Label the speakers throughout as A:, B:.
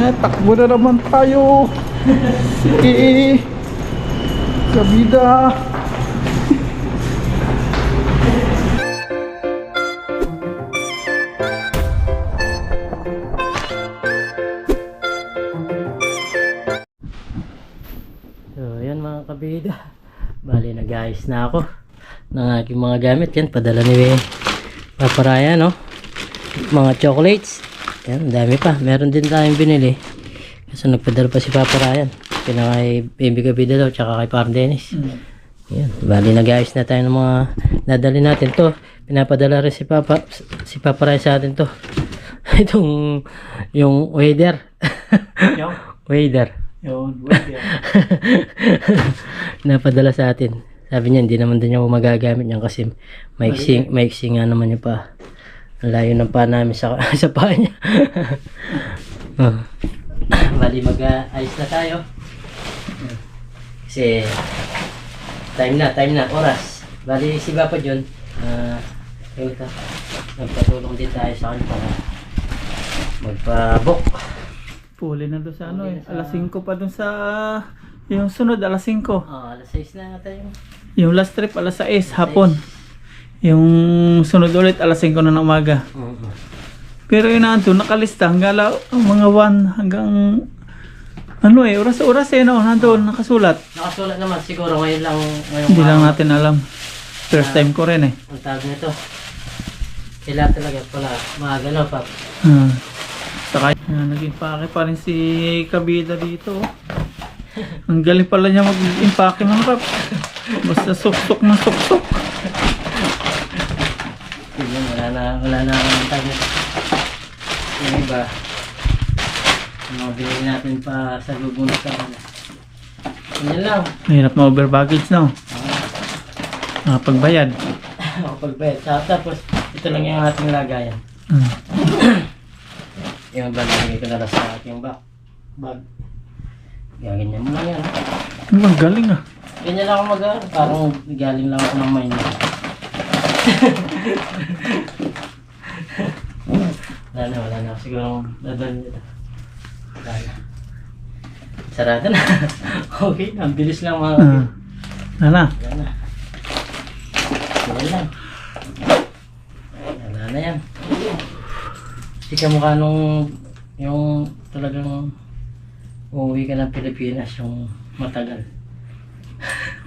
A: Takbo na naman tayo. Sige. Kabida.
B: So, yan mga kabida. Bali, nag-ayos na ako ng aking mga gamit. Yan, padala ni Papa Ryan, no? Mga chocolates. Yan, ang dami pa. Meron din tayong binili. Kasi nagpadala pa si Papa Ryan. Kina kay Baby Kabida daw, tsaka kay Parang Dennis. Yan, bali, nag-ayos na tayo ng mga nadali natin to. Pinapadala rin si Papa, si Papa Ryan sa atin to. Itong, yung wader.
A: Yung,
B: wader.
A: yun, yan.
B: napadala sa atin. Sabi niya, hindi naman din niya magagamit niyan kasi maiksing, maiksing nga naman niya pa. Ang layo ng pa namin sa, sa paa niya. oh. Bali, mag-ayos na tayo. Kasi, time na, time na, oras. Bali, si Papa John, uh, ito, nagpatulong din tayo sa kanya para magpa-book.
A: Puli na doon sa ano eh.
B: sa-
A: Alas 5 pa doon sa... Yung sunod, alas 5.
B: Oh, alas 6 na tayo.
A: Yung last trip, alas 6, hapon. Yung sunod ulit, alas 5 na ng umaga. Pero yun na doon, nakalista hanggang la- mga 1 hanggang... Ano eh, oras-oras eh, no? Nandun, nakasulat.
B: Nakasulat naman siguro ngayon lang ngayong
A: Hindi lang natin alam. First time ko rin eh.
B: ang tawag nito. Kailangan talaga pala maaga na pa.
A: Hmm. Saka, ah, naging pake pa rin si Kabida dito. Ang galing pala niya mag-impake ng rap. Basta suksok ng suksok.
B: Yun, wala na, wala na ang nito. Yung iba, mga binili natin pa sa lubong na sa kanila. Yan lang.
A: Mahirap ma-over baggage no? Ah, pagbayad.
B: Pagbayad. Sa- Tapos, ito lang yung ating lagayan.
A: Hmm.
B: Yung nilagay ko na lang sa ating bag. Bag. Gaganyan mo lang yan.
A: Ang ang galing ah.
B: Ganyan lang ako mag Parang galing lang ako ng mine. wala na, wala na. Siguro dadaan nito. Wala na. Sarado na. okay, ang bilis lang mga
A: Ah. Ano?
B: Wala na. Wala lang. Wala na yan. Hindi ka mukha nung yung talagang uuwi ka ng Pilipinas yung matagal.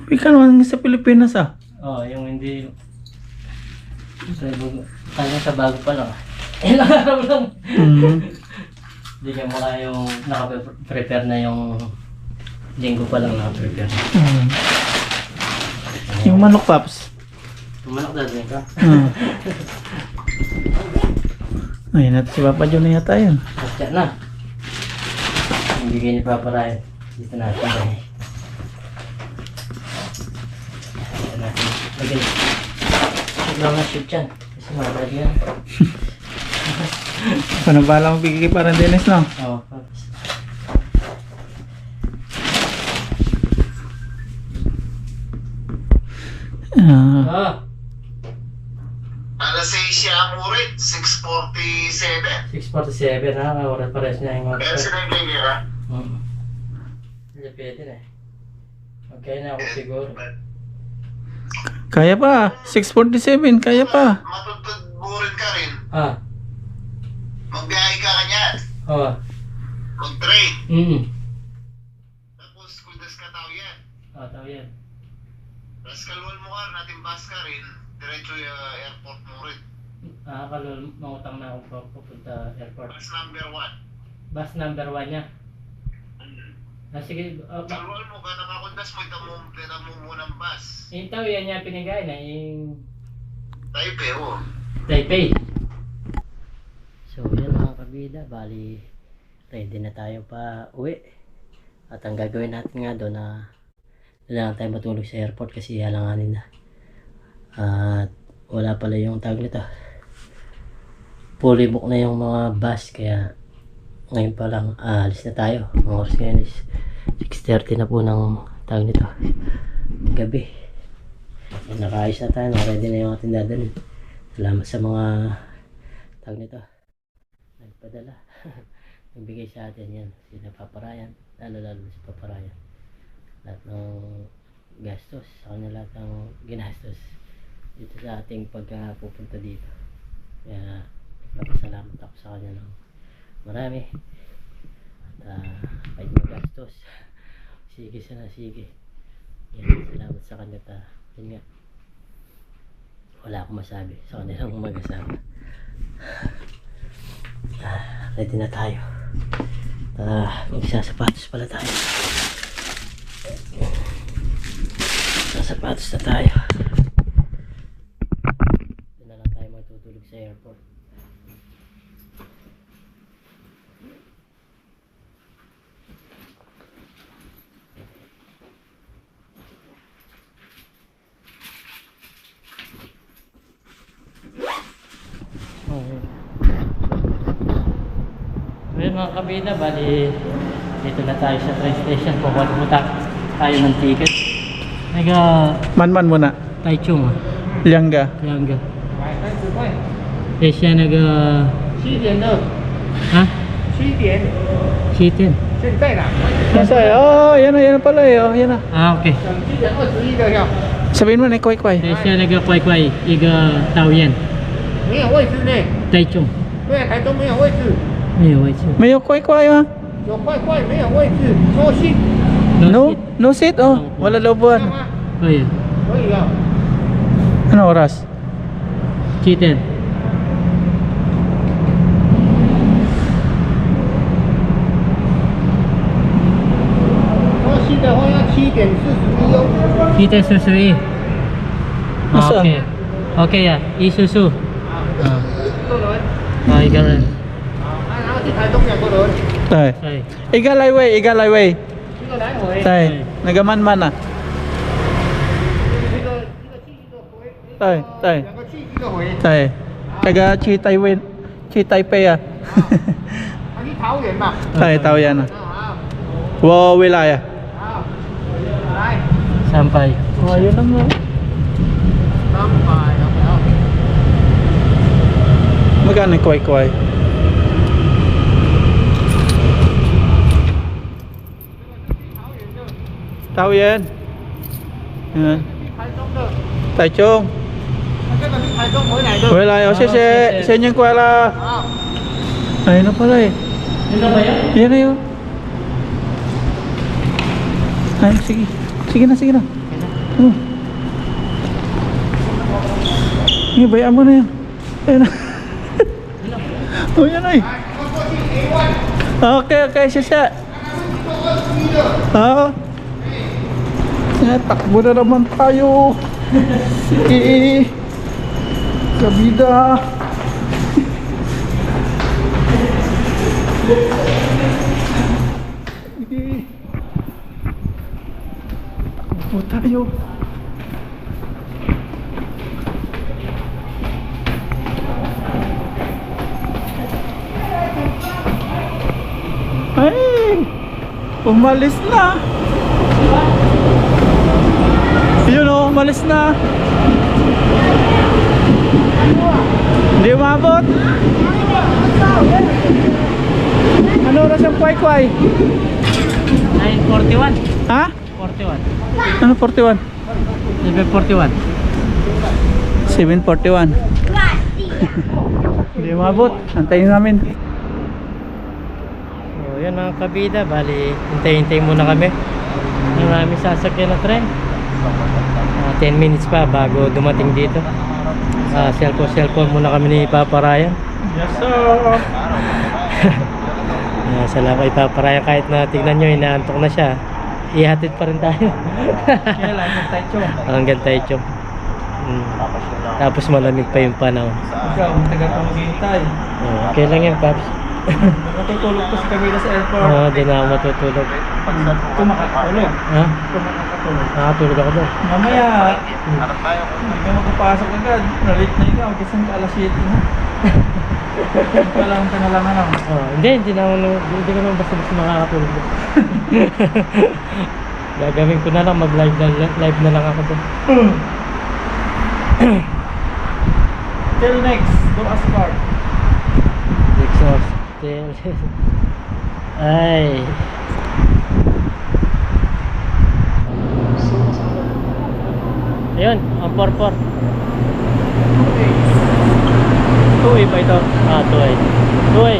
A: Uy ka naman sa Pilipinas ah.
B: Oo, oh, yung hindi... Bago, tayo sa bago pa lang. Ilang araw lang.
A: Hmm.
B: Hindi ka mukha yung naka-prepare na yung linggo pa lang naka-prepare.
A: Hmm. Yung manok paps.
B: Tumanak dati ka.
A: Hmm. Ayun natin si Papa John na yata yun.
B: Masya na. Yung bigay ni Papa Ryan. Dito natin. Dito natin. Lagay. Shoot na shoot yan. Kasi malagi yan.
A: Paano ba lang bigay parang Dennis no?
B: Oo.
A: Ah.
B: Ah,
C: Alas 6 siya ang urit, 6.47.
B: 647 ha. Oras pares niya yung
C: Kaya
B: mga.
C: sinabi ka?
B: Hmm. Hindi pwede na eh. Okay na ako siguro.
A: Kaya pa. 647. Kaya pa.
C: Matutudburin ka rin.
B: Ah.
C: Magbiyahe ka kanya.
B: Oo.
C: Mag-train.
B: Mm.
C: Tapos kudas ka tao yan.
B: Ah, tao yan.
C: Tapos kaluan mo ka, natin bus ka rin. Diretso yung airport mo rin.
B: Ah, kalul, mangutang na ako pa- pupunta airport.
C: Bus number 1.
B: Bus number 1 niya. Ah, sige. ah, ba-
C: Kaluan mo ka, nakakundas mo, ito mo, muna ang bus.
B: yung tao yan niya pinigay na yung
C: Taipei, oh.
B: Taipei. So, yan mga kabida. Bali, ready na tayo pa uwi. At ang gagawin natin nga doon na kailangan tayo matulog sa airport kasi halanganin na. At wala pala yung tag nito. Fully book na yung mga bus kaya ngayon pa lang aalis na tayo. Mga oras ngayon is 6.30 na po ng tag nito. Gabi. Yan, nakaayos na tayo. Ready na yung ating dadalhin. Salamat sa mga tawag nito. Nagpadala. nagbigay sa atin yan. Sina Paparayan, lalo-lalo si Paparayan. Lahat ng gastos, sa kanya lahat ng ginastos dito sa ating pagpupunta dito. Kaya nagpapasalamat ako sa kanya ng marami. At uh, kahit magastos, sige sana sige. Yan, salamat sa kanya ta. Yun nga, wala akong masabi sa kanilang mag-asawa. Ah, ready na tayo. Ah, magsasapatos pala tayo. Sasapatos na tayo. Doon na lang tayo matutulog sa airport. Okay. Ngayon mga kabida, bali dito na tayo sa train station. Pupunta tayo ng ticket. Naga
A: Man-man muna.
B: Taichung ah.
A: Liangga.
B: Yangga. Eh siya naga...
D: 七点的，
B: Ha?
D: 七点，
B: Chitin.
D: 现在啦，
A: Masay. Oh, yan na, yan na pala eh. Oh, yan na.
B: Ah, okay.
D: 七点二十一的票，
A: Sabihin mo na, kway kway.
B: Eh siya naga kway kway. Iga Taoyan.
D: 没有位置呢。
B: Taichung.
D: 对，台中没有位置，
B: 没有位置。
A: Mayo kway kway ha.
D: 有块块没有位置，说信
A: No, no seat oh. Wala
D: 知道
A: looban.
D: 吗？
B: Oh yeah.
D: 可以啊。
A: Ano oras?
B: Chitin.
D: 说信的话要七点四十一哦。
B: Chitin Susui.
A: Masa?
B: Okay. Okay ya. Isuzu.
D: 啊，一个人，
B: Ah, iga rin.
D: Đây. Igalaiway, Igalaiway. Đây, này
A: cái
B: man
A: man à. Đây, đây.
D: Đây. Cái cái chi
A: tay bên, chi
D: tay pe à.
A: Đây, tao vậy
D: nè.
A: À? Vô
D: về lại à.
B: Sampai.
A: Rồi nó
D: ngon. Sampai. Mấy
A: cái này quay
D: quay. Sao yên,
A: Ừ.
D: Tại chung Mới lại ở xe xe Xe
A: nhân qua là Này nó có
D: đây
A: Iya na yun. Ay, sige. Sige na, sige na. Ano? Sige, bayaan mo na yun. Ayun na. o, yan ay. Okay, okay, sisa. Oo. Oh. Eh, takbo na naman tayo. Sige. Kabida. Sige. Takbo tayo. Ay! Umalis na! Yun o, umalis na! Hindi umabot! Ano oras yung kway-kway?
B: 941.
A: Ha?
B: 41.
A: Ano 41?
B: 741.
A: 741. Hindi umabot. Antayin namin.
B: So, yan mga kabida, bali, hintay-hintay muna kami. Ang aming sasakyan na tren. Ah, 10 minutes pa bago dumating dito. Ah, cellphone, cellphone muna kami ni Papa Ryan.
A: Yes sir.
B: Ah, salamat kay Papa Ryan kahit na tignan nyo, inaantok na siya. Ihatid pa rin tayo. Hanggang tayo, chong. Mm. Tapos malamig pa yung panahon.
A: Ikaw, matagal pa maghihintay.
B: Ah, okay lang yan, Paps.
A: Natutulog ko si Camila sa airport.
B: Oo, di na ako matutulog.
A: Pag kung makakatulog.
B: Ha?
A: Makakatulog.
B: Nakatulog ako doon.
A: Mamaya, hindi ka magpapasok agad. Nalit na ikaw. Gising ka alas 7 na. Palang ka na lang ano.
B: Oh, hindi, hindi na ako, hindi ko naman basta basta makakatulog. Gagawin ko na lang, mag-live na, live na lang ako doon.
A: Till next, do as part.
B: Exhaust. Ay. Ayun, ang porpor.
A: Tuwi pa ito.
B: Ah, tuway. Tuway.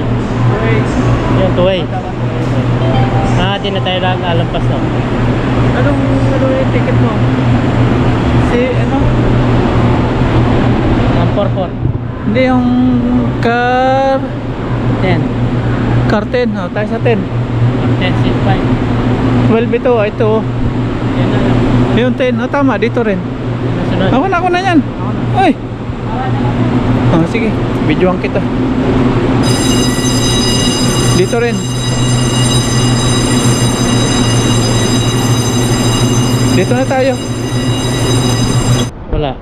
A: Tuwi.
B: Yun, tuway. Ah, di na tayo lang alampas no.
A: Anong, ano yung ticket mo? Si, ano?
B: Ang porpor.
A: Hindi, yung car...
B: 10.
A: Car 10. Oh, tayo sa 10.
B: 10 seat 5.
A: 12 ito. ah, Ito.
B: Yan na lang.
A: Yung 10. Oh, tama. Dito rin.
B: Nasunod.
A: Ako na, ako na yan. Ay! Oh, sige. Videoan kita. Dito rin. Dito na tayo.
B: Wala.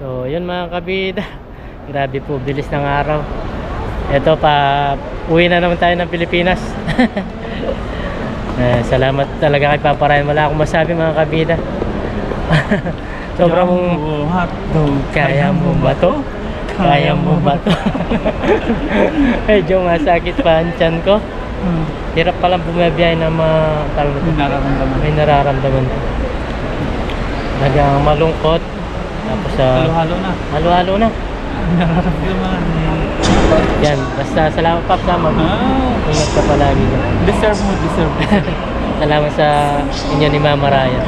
B: So, yun mga kabida. Grabe po, bilis ng araw. Ito pa, uwi na naman tayo ng Pilipinas. eh, salamat talaga kay Papa Ryan. Wala akong masabi mga kabida. Sobrang
A: buhat.
B: Kung kaya mo ba to? Kaya mo ba to? Medyo masakit pa ang tiyan ko.
A: Hmm.
B: Hirap palang bumabiyahe na mga tawag
A: May nararamdaman.
B: May nararamdaman. Nagang malungkot. Tapos sa
A: Halo-halo na.
B: halo-halo na.
A: Nararamdaman.
B: Yan, basta salamat Pap sa mag
A: Ah,
B: ingat ka palagi.
A: deserve mo, deserve.
B: Salamat sa inyo ni Mama Raya.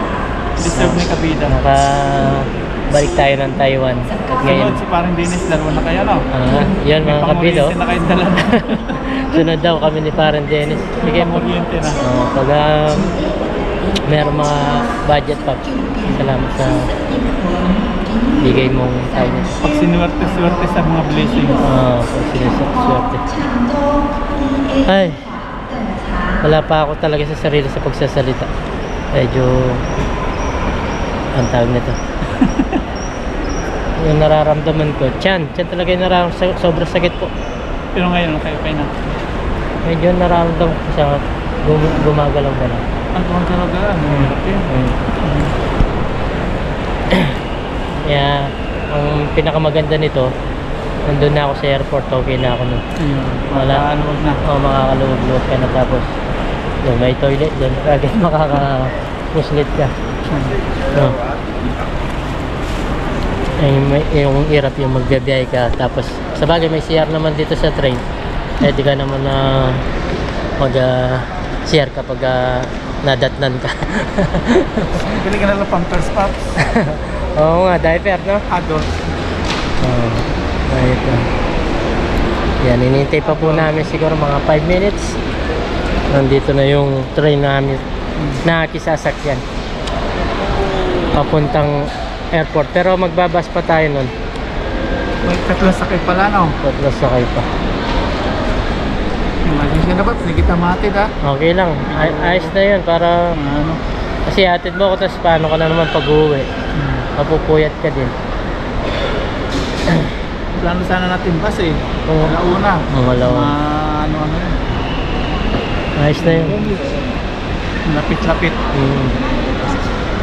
A: Deserve ni Kabida.
B: Naka balik tayo ng Taiwan. At ngayon,
A: Sunod si parang Dennis, dalawa na kayo, no?
B: ah, yun mga
A: na kayo dalawa.
B: Sunod daw kami ni Parang Dennis. Sige mo.
A: Pang-oriente na.
B: Uh, pag uh, meron mga budget pa, salamat sa bigay mong kindness.
A: Pag sinuwerte-suwerte sa mga blessings.
B: Ah, pag sinaswerte. Ay, wala pa ako talaga sa sarili sa pagsasalita. Medyo, ang tawag nito. yung nararamdaman ko, tiyan, tiyan talaga yung nararamdaman, sobrang sakit po.
A: Pero ngayon, kayo pa na.
B: Medyo nararamdaman ko siya, gum gumagalaw-galaw.
A: Ang kung talaga, ang hirap yun.
B: Mm. Kaya, ang pinakamaganda nito, nandun na ako sa airport, okay na ako nun.
A: Ayun.
B: Wala.
A: Ano, wag na.
B: Oo, makakaluwag-luwag ka na tapos yung may toilet doon, agad makaka-puslit ka. No. Ay, may, yung hirap yung magbiyahe ka tapos sa bagay may CR naman dito sa train eh di ka naman na mag ah, CR kapag uh, nadatnan ka
A: Bili ka na lang pampers pops.
B: oo nga diaper no
A: Adult.
B: Oo. Ayun lang. Yan, inintay pa po namin siguro mga 5 minutes. Nandito na yung train namin na kisasakyan. Papuntang airport. Pero magbabas pa tayo nun.
A: May tatlo sakay pala, no?
B: Tatlo sakay pa.
A: Imagine siya dapat, hindi kita matid, ha?
B: Okay lang. Ay ayos na yun para...
A: Ano?
B: Kasi atid mo ako tapos paano ka na naman pag-uwi.
A: Hmm.
B: Mapupuyat ka din.
A: Plano sana natin bus, eh.
B: Oo.
A: Alauna.
B: Ang alauna.
A: Mga ano-ano yun.
B: Ayos na yun.
A: Lapit-lapit.
B: Mm.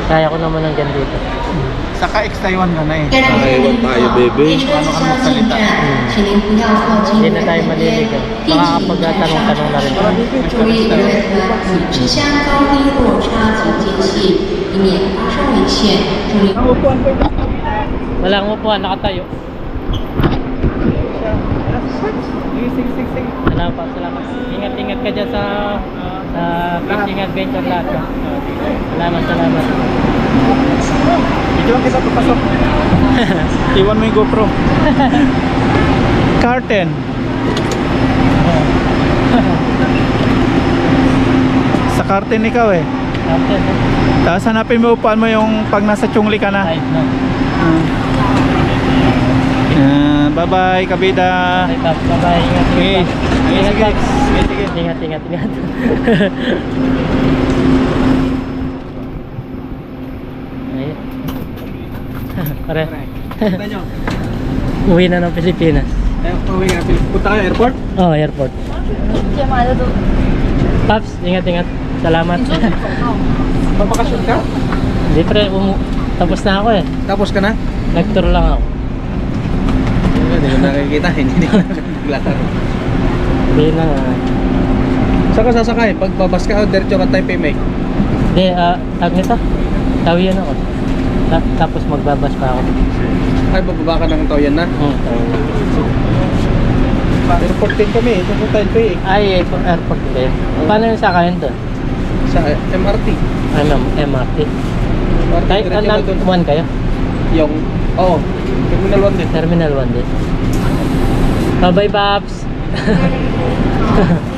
B: Kaya ko naman ang ganito.
A: Saka ex-Taiwan ka na, eh.
E: Taiwan tayo, baby.
A: Paano ka magsalita?
F: 请您不要靠近
B: Hindi na tayo maliligaw. Makakapagtanong-tanong na rin.
F: 注意乐团与车厢高低落差及间隙，以免发生危险。祝您。
A: Ang upuan ko ito.
B: Walang upuan, nakatayo.
A: Sige, sige, sige, sige.
B: Salamat, salamat. Ingat-ingat ka dyan sa sa fishing adventure lahat. Salamat, salamat.
A: Video kita papasok. Iwan mo yung GoPro. Curtain. Sa curtain ikaw eh.
B: No?
A: Tapos hanapin mo upuan mo yung pag nasa chungli ka na.
B: Side, no?
A: Bye-bye, kabida.
B: Bye, Pops. Bye-bye. Ingat,
A: Okay.
B: ingat. Ingat. Pops.
A: Sige, sige.
B: Ingat, ingat, ingat. Pare. Uwi na ng Pilipinas.
A: Eh, pauwi nga. Punta kayo airport?
B: Oh, airport. Pops, ingat, ingat. Salamat.
A: Babakasyon ka?
B: Hindi pre, umu tapos na ako eh.
A: Tapos ka na?
B: Nag-tour lang ako.
A: Hindi ko nakikita. Hindi ko nakikita.
B: Hindi na nga.
D: Saan ka sasakay? Pag babas ka, diretso ka tayo May.
B: Hindi, ah, tag nito. Tawian ako. Ta- tapos magbabas pa ako.
D: Ay, bababa ka ng Taoyan na.
B: Hmm, tawian.
D: Airport din kami, ito po tayo eh.
B: Ay, airport, airport din kayo. Paano yung sakayan doon?
D: Sa eh, MRT.
B: Ano, MRT.
D: MRT,
B: Kahit
D: diretso ka dun.
B: one kayo?
D: Yung, oo, Terminal 1 din.
B: Terminal 1 din. Bye-bye, Paps!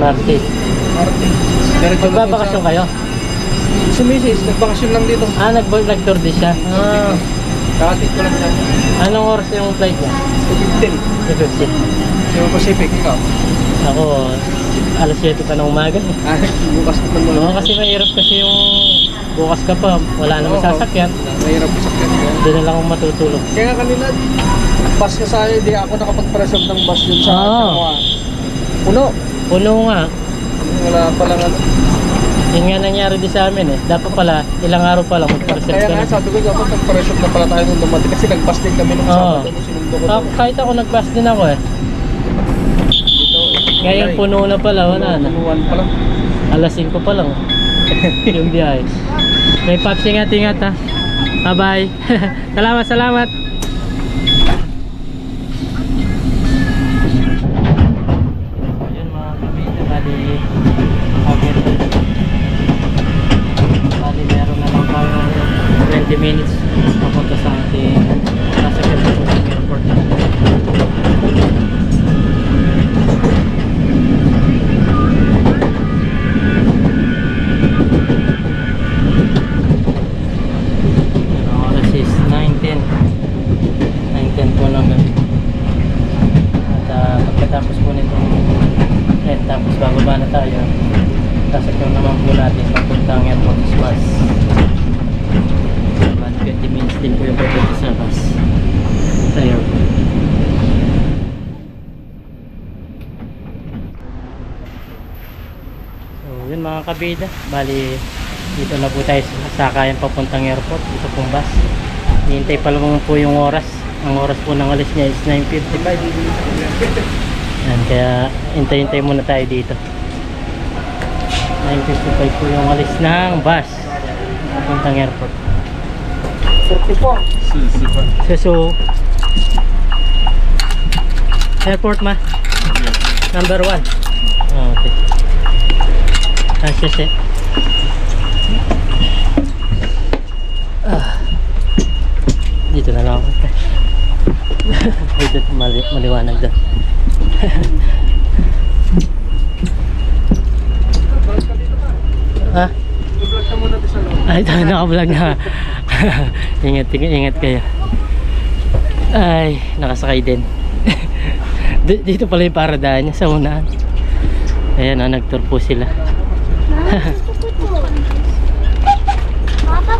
B: Martes.
D: Martes. Diretso na po
B: Magbabakasyon
D: sa-
B: kayo?
D: Si Mrs. Nagbakasyon lang dito.
B: Ah, nag nag-tour din siya. Ah,
D: Kakatid ko lang siya.
B: anong oras yung flight niya?
D: 2.15.
B: 2.15.
D: Sa Pacific, ikaw.
B: Ako, alas 7 pa ng umaga. Eh.
D: Ah, bukas ko pa
B: Oo, kasi mahirap kasi yung bukas ka pa, wala namang sasakyan.
D: Mahirap sa kanya.
B: Doon na lang ako matutulog.
D: Kaya nga kanina, bus ka sa akin, di ako nakapag-preserve ng bus yun sa
B: Ah.
D: akin. Puno.
B: Puno nga.
D: Wala palang ano.
B: Yun nga nangyari din sa amin eh. Dapat pala, ilang araw pa lang mag-present
D: Kaya
B: ka
D: nga
B: na.
D: sabi ko dapat nag-present na pala tayo nung dumating kasi nag-bus din kami nung
B: Oo.
D: Sabado nung sinundo ko.
B: Ako, kahit ako nag-bus din ako eh.
D: Dito.
B: Ngayon puno na pala, wala na.
D: Punuan pa lang.
B: Alas 5 pa lang. yung biyahe. May paps, ingat-ingat ha. Bye-bye. salamat, salamat. Tayo 20 minutes papunta sa ating nasa Quezon Airport. Ang oras is 9.10 9.10 po lang gabi at ah, pagkatapos po nito eh, tapos bababa na tayo sasakyan naman po natin papuntang airport is bus about 20 minutes din po yung papunta sa bus sa airport So, yun mga kabida. Bali, dito na po tayo sa sakayan papuntang airport. Ito pong bus. Hihintay pa lang po yung oras. Ang oras po ng alis niya is 9.55. Yan, kaya hintay-hintay muna tayo dito. 9.55 po yung alis ng bus papuntang airport.
D: 44.
B: So, so airport ma? Number 1. Oh, okay. Ah, sisi. Ah. Dito na lang ako. Dito mali maliwanag doon. ah?
D: Vlog sa loob.
B: Ay, tayo naka-vlog na. ingat, ingat, ingat kayo. Ay, nakasakay din. Dito pala yung paradaan niya sa unahan. Ayan, oh, nag-tour po sila.
E: Papa,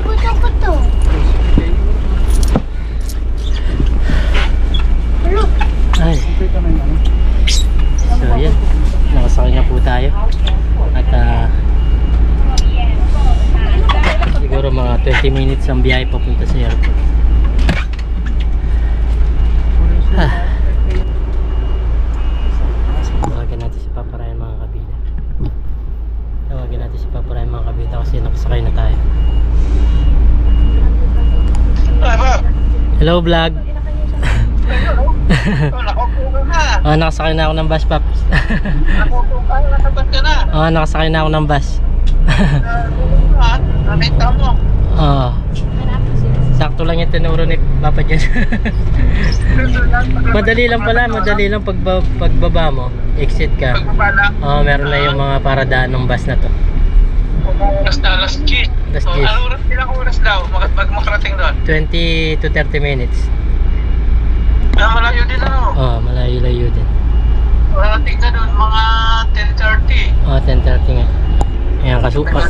E: gusto ko to.
B: Ay, so ayan. Nakasakay na po tayo. At ah, siguro mga 20 minutes ang biyahe papunta sa airport. Ah. Tawagan natin si Papa Ryan mga kabida. Tawagan natin si Papa Ryan mga kabida kasi nakasakay na tayo.
C: Ay, ba?
B: Hello vlog.
C: Oh,
B: nakasakay na ako ng bus, Paps.
C: Nakupo ka na.
B: Oh, nakasakay na ako ng bus.
C: Ah, nakita mo.
B: Oo. Sakto lang yung tinuro ni Papa dyan. madali lang pala, madali lang pagba, pagbaba mo. Exit ka.
C: Pagbabala.
B: Oo, meron na yung mga paradaan ng bus na to.
C: Oras na alas 10.
B: Alas
C: Oh,
B: 10.
C: Ano oras? Ilang oras daw? Mag pag makarating doon?
B: 20 to 30 minutes.
C: Ah, malayo din ano.
B: Oo, malayo-layo din.
C: Makarating ka doon mga 10.30.
B: Oo, 10.30 nga. Ayan,
C: pa.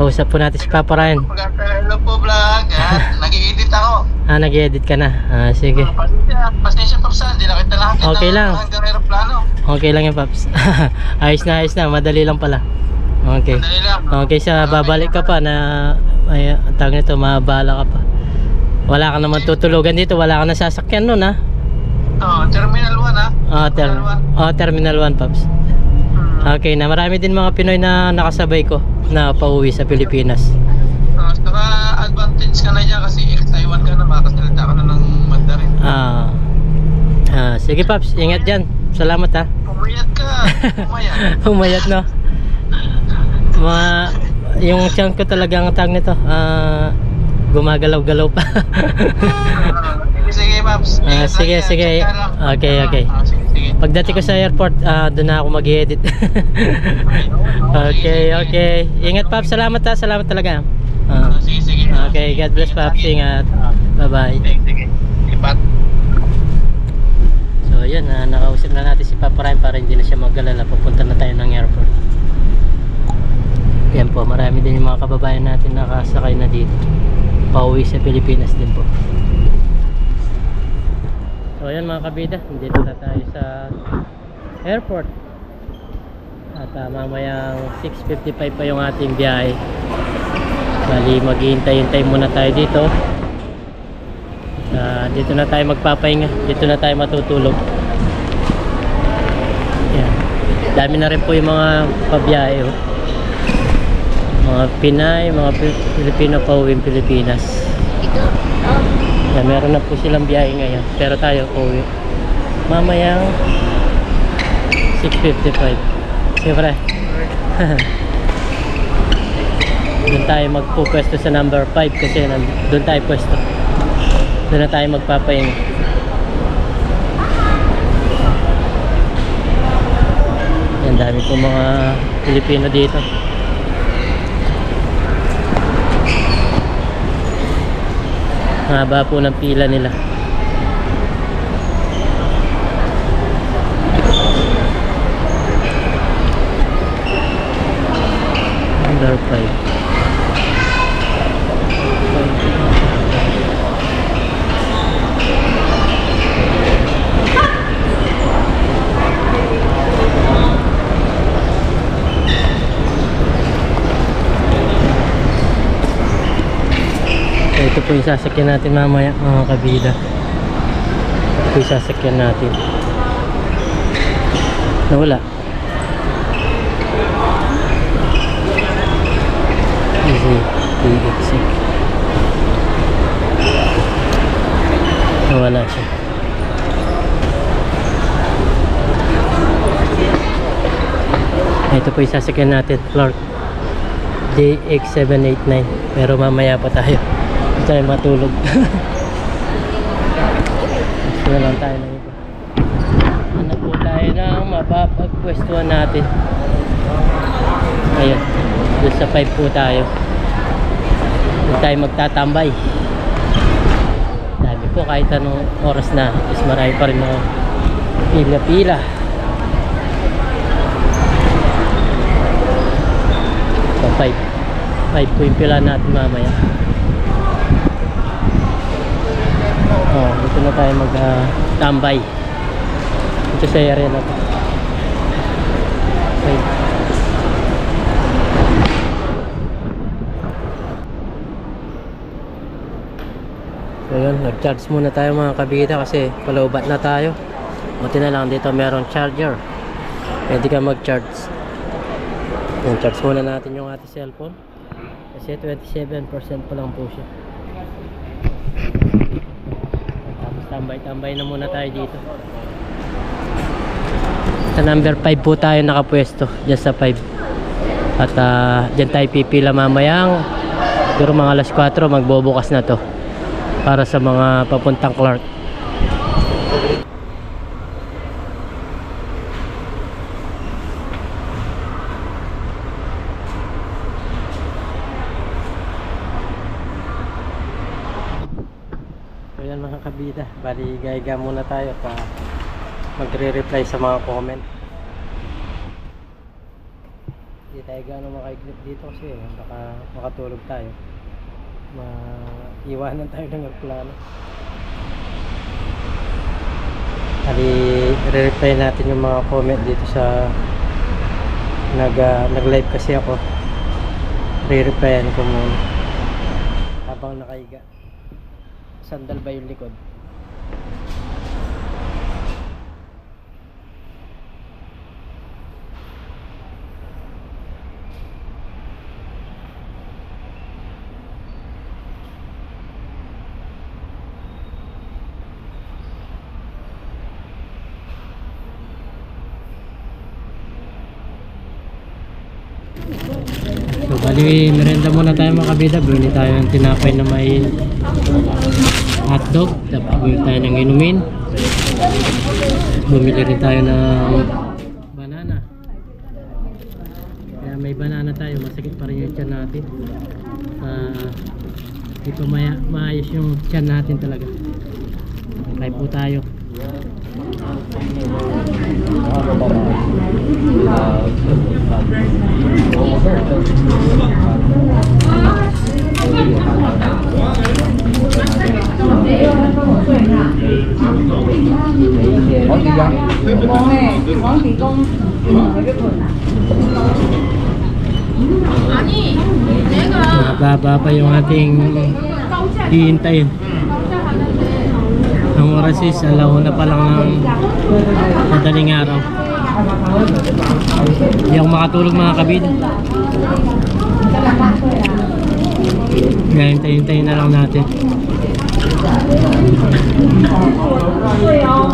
B: kausap po natin si Papa Ryan.
C: Hello po vlog. Ah, nag-i-edit ako.
B: Ah, nag-edit ka na. Ah, sige.
C: Ah, Pasensya, pasensya pa sa, hindi na kita nakakita
B: Okay lang.
C: hanggang aeroplano.
B: Okay lang yan, Paps. ayos na, ayos na. Madali lang pala. Okay. Okay, sa babalik ka pa na ay tawag nito, mabala ka pa. Wala ka naman tutulugan dito, wala ka na sasakyan nun ha.
C: Oh, Terminal 1 ha?
B: Ah, ter ah, Terminal 1, Paps. Okay na, marami din mga Pinoy na nakasabay ko na pauwi sa Pilipinas.
C: Uh, saka advantage ka na dyan kasi ex-Taiwan ka na, makasalita ka na ng Mandarin.
B: Ah, ah, sige Paps, ingat dyan. Salamat ha.
C: Pumayat ka, pumayat.
B: Humayat no. Mga, yung tiyan ko talagang tag nito, ah, gumagalaw-galaw pa.
C: Ah, sige.
B: Ah,
C: Ingat
B: sige,
C: lang,
B: sige. Okay, okay.
C: ah, sige, sige.
B: Pagdating ko sa airport, ah, doon na ako mag-edit. okay, okay. Ingat Paps, salamat ha. Salamat talaga. Ah,
C: sige, sige.
B: okay, God bless Paps. Ingat. Bye-bye.
C: Sige, sige. Ipat.
B: So yun, na nakausap na natin si Papa Ryan para hindi na siya mag-alala. Pupunta na tayo ng airport. Yan po, marami din yung mga kababayan natin nakasakay na dito. Pauwi sa Pilipinas din po. So yan mga kabida, dito na tayo sa airport. At uh, mamayang 6.55 pa yung ating biyahe. Bali, maghihintay-hintay muna tayo dito. Ah, dito na tayo magpapahinga dito na tayo matutulog yan dami na rin po yung mga pabiyahe oh. Mga Pinay mga Pi- Pilipino pa uwi Pilipinas. Yan, meron na po silang biyahe ngayon pero tayo uwi. Mamayang 6.55 siyempre doon tayo magpupwesto sa number 5 kasi doon tayo pwesto. Doon na tayo magpapahinga. Yan, dami po mga Pilipino dito. Haba po ng pila nila. Number 5. Ito po yung sasakyan natin mamaya mga kabida. Ito po yung sasakyan natin. Nawala. Easy. TX. Nawala siya. Ito po yung sasakyan natin. Clark. JX789 pero mamaya pa tayo Hindi tayo matulog. Gusto na lang tayo ng iba. Hanap po tayo ng mapapagpwestuhan natin? Ayun. Doon sa 5 po tayo. Doon tayo magtatambay. Dami po kahit anong oras na is marami pa rin mga pila-pila. So 5 5 po yung pila natin mamaya Oh, dito na tayo mag ah, tambay. Dito sa area na to. Five. So yun, nag-charge muna tayo mga kabita kasi palaubat na tayo. Buti na lang dito merong charger. Pwede ka mag-charge. Yung charge muna natin yung ating cellphone. Kasi 27% pa lang po siya tapos tambay-tambay na muna tayo dito. Sa number 5 po tayo nakapwesto dyan sa 5 at uh, dyan tayo pipila mamayang. Siguro mga alas 4 magbubukas na to para sa mga papuntang Clark So kabida, bali gaiga muna tayo pa magre-reply sa mga comment. Hindi tayo gano'ng makaiglip dito kasi eh, baka makatulog tayo. Maiwanan tayo ng plano. Bali, re-reply natin yung mga comment dito sa nag, ah, nag-live kasi ako. Re-replyan ko muna. Habang nakaiga sandal ba yung likod? So bali merenda muna tayo mga kabida. Bili tayo ng tinapay na may hotdog. Tapos tayo ng inumin. Bumili rin tayo ng banana. Kaya may banana tayo. Masakit pa rin yung tiyan natin. Uh, di pa maya, maayos yung tiyan natin talaga. Kaya po tayo. Mababa pa yung ating hihintayin. Ang oras is alauna pa lang ng madaling araw. Hindi ako makatulog mga kabid. Kaya hintayin-hintayin na lang natin.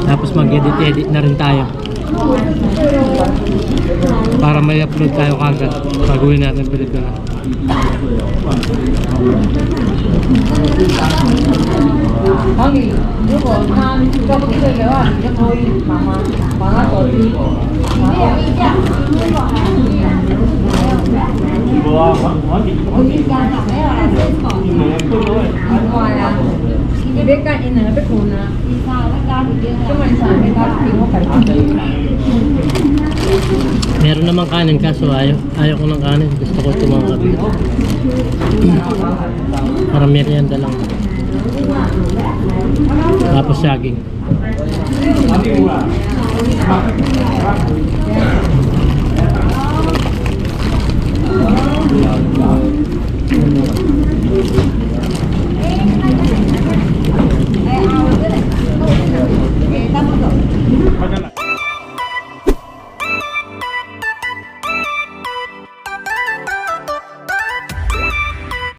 B: Tapos mag-edit-edit na rin tayo. Para may upload tayo kagad pag uwi natin Pilipinas. na.
E: subscribe cho kênh 妈妈把他手机，然后我依家就没有啦，另外啊，你别干，你两个别管啊，根本上没搞掂我解
B: Meron namang kanin kaso ayaw, ayaw ko ng kanin. Gusto ko ito mga kabit. Para merienda lang. Tapos saging. Padala.